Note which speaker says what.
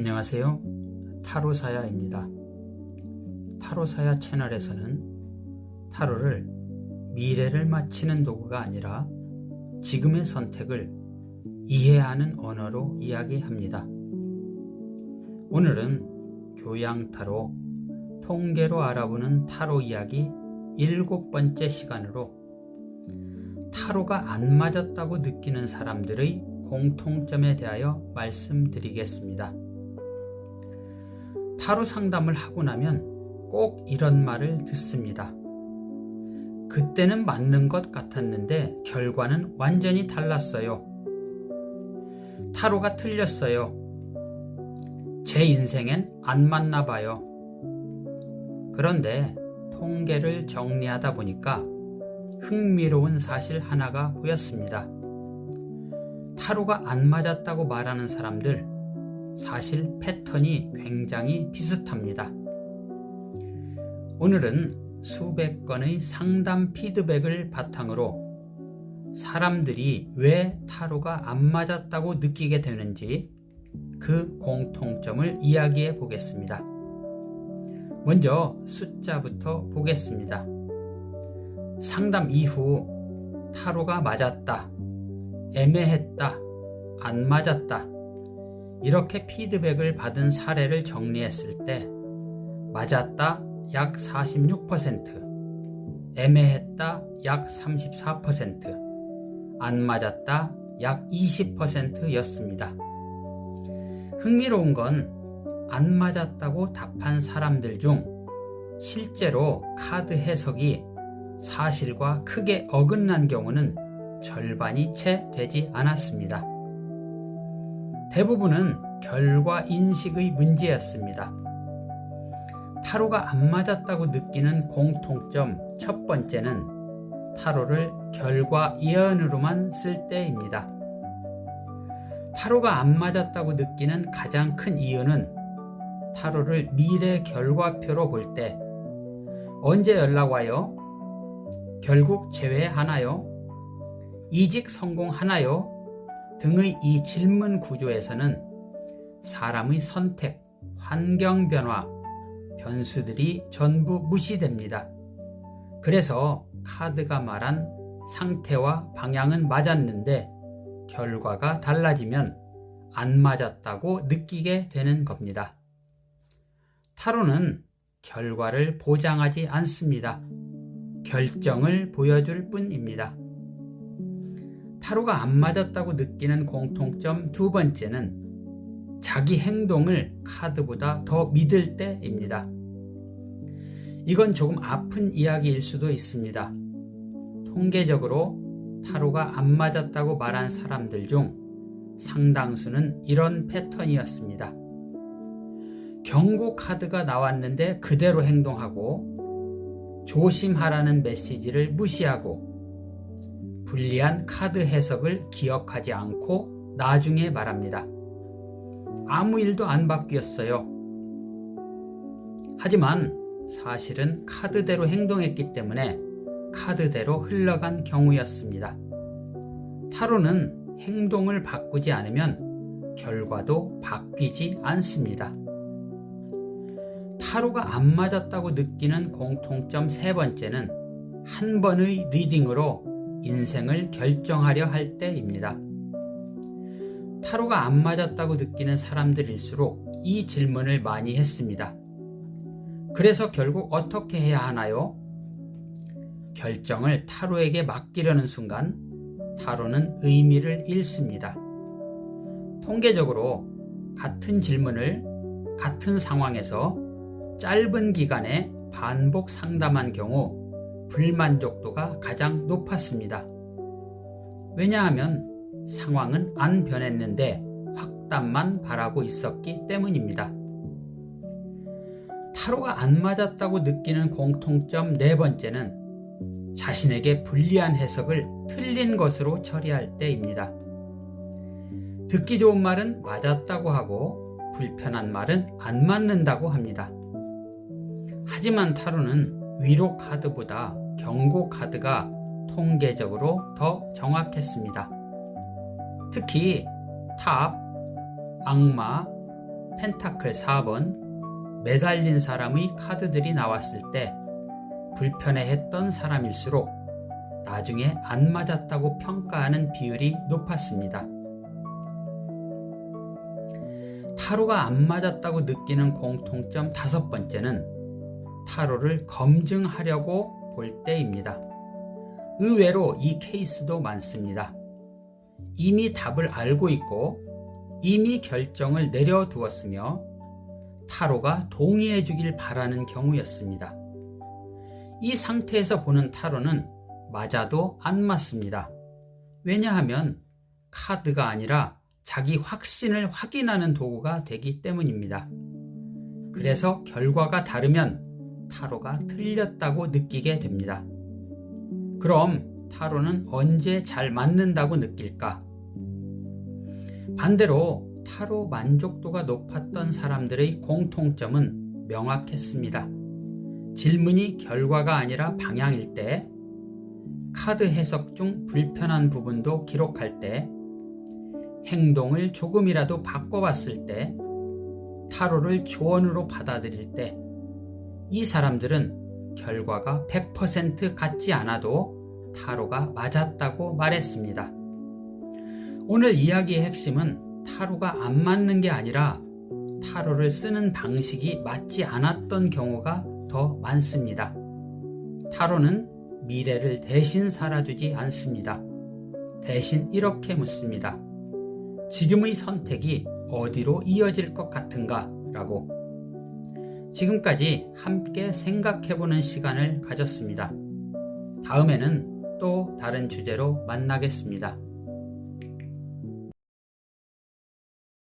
Speaker 1: 안녕하세요. 타로사야입니다. 타로사야 채널에서는 타로를 미래를 맞히는 도구가 아니라 지금의 선택을 이해하는 언어로 이야기합니다. 오늘은 교양 타로, 통계로 알아보는 타로 이야기 일곱 번째 시간으로 타로가 안 맞았다고 느끼는 사람들의 공통점에 대하여 말씀드리겠습니다. 타로 상담을 하고 나면 꼭 이런 말을 듣습니다. 그때는 맞는 것 같았는데 결과는 완전히 달랐어요. 타로가 틀렸어요. 제 인생엔 안 맞나 봐요. 그런데 통계를 정리하다 보니까 흥미로운 사실 하나가 보였습니다. 타로가 안 맞았다고 말하는 사람들, 사실 패턴이 굉장히 비슷합니다. 오늘은 수백 건의 상담 피드백을 바탕으로 사람들이 왜 타로가 안 맞았다고 느끼게 되는지 그 공통점을 이야기해 보겠습니다. 먼저 숫자부터 보겠습니다. 상담 이후 타로가 맞았다, 애매했다, 안 맞았다, 이렇게 피드백을 받은 사례를 정리했을 때 맞았다 약 46%, 애매했다 약 34%, 안 맞았다 약 20%였습니다. 흥미로운 건 안 맞았다고 답한 사람들 중 실제로 카드 해석이 사실과 크게 어긋난 경우는 절반이 채 되지 않았습니다. 대부분은 결과 인식의 문제였습니다. 타로가 안 맞았다고 느끼는 공통점 첫 번째는 타로를 결과 예언으로만 쓸 때입니다. 타로가 안 맞았다고 느끼는 가장 큰 이유는 타로를 미래 결과표로 볼 때 언제 연락 와요? 결국 제외하나요? 이직 성공하나요? 등의 이 질문 구조에서는 사람의 선택, 환경 변화, 변수들이 전부 무시됩니다. 그래서 카드가 말한 상태와 방향은 맞았는데 결과가 달라지면 안 맞았다고 느끼게 되는 겁니다. 타로는 결과를 보장하지 않습니다. 결정을 보여줄 뿐입니다. 타로가 안 맞았다고 느끼는 공통점 두 번째는 자기 행동을 카드보다 더 믿을 때입니다. 이건 조금 아픈 이야기일 수도 있습니다. 통계적으로 타로가 안 맞았다고 말한 사람들 중 상당수는 이런 패턴이었습니다. 경고 카드가 나왔는데 그대로 행동하고 조심하라는 메시지를 무시하고 불리한 카드 해석을 기억하지 않고 나중에 말합니다. 아무 일도 안 바뀌었어요. 하지만 사실은 카드대로 행동했기 때문에 카드대로 흘러간 경우였습니다. 타로는 행동을 바꾸지 않으면 결과도 바뀌지 않습니다. 타로가 안 맞았다고 느끼는 공통점 세 번째는 한 번의 리딩으로 인생을 결정하려 할 때입니다. 타로가 안 맞았다고 느끼는 사람들일수록 이 질문을 많이 했습니다. 그래서 결국 어떻게 해야 하나요? 결정을 타로에게 맡기려는 순간 타로는 의미를 잃습니다. 통계적으로 같은 질문을 같은 상황에서 짧은 기간에 반복 상담한 경우 불만족도가 가장 높았습니다. 왜냐하면 상황은 안 변했는데 확답만 바라고 있었기 때문입니다. 타로가 안 맞았다고 느끼는 공통점 네 번째는 자신에게 불리한 해석을 틀린 것으로 처리할 때입니다. 듣기 좋은 말은 맞았다고 하고 불편한 말은 안 맞는다고 합니다. 하지만 타로는 위로 카드보다 경고 카드가 통계적으로 더 정확했습니다. 특히 탑, 악마, 펜타클 4번 매달린 사람의 카드들이 나왔을 때 불편해했던 사람일수록 나중에 안 맞았다고 평가하는 비율이 높았습니다. 타로가 안 맞았다고 느끼는 공통점 다섯 번째는 타로를 검증하려고 볼 때입니다. 의외로 이 케이스도 많습니다. 이미 답을 알고 있고 이미 결정을 내려두었으며 타로가 동의해 주길 바라는 경우였습니다. 이 상태에서 보는 타로는 맞아도 안 맞습니다. 왜냐하면 카드가 아니라 자기 확신을 확인하는 도구가 되기 때문입니다. 그래서 결과가 다르면 타로가 틀렸다고 느끼게 됩니다. 그럼 타로는 언제 잘 맞는다고 느낄까? 반대로 타로 만족도가 높았던 사람들의 공통점은 명확했습니다. 질문이 결과가 아니라 방향일 때, 카드 해석 중 불편한 부분도 기록할 때, 행동을 조금이라도 바꿔봤을 때, 타로를 조언으로 받아들일 때, 이 사람들은 결과가 100% 같지 않아도 타로가 맞았다고 말했습니다. 오늘 이야기의 핵심은 타로가 안 맞는 게 아니라 타로를 쓰는 방식이 맞지 않았던 경우가 더 많습니다. 타로는 미래를 대신 살아주지 않습니다. 대신 이렇게 묻습니다. 지금의 선택이 어디로 이어질 것 같은가? 라고. 지금까지 함께 생각해보는 시간을 가졌습니다. 다음에는 또 다른 주제로 만나겠습니다.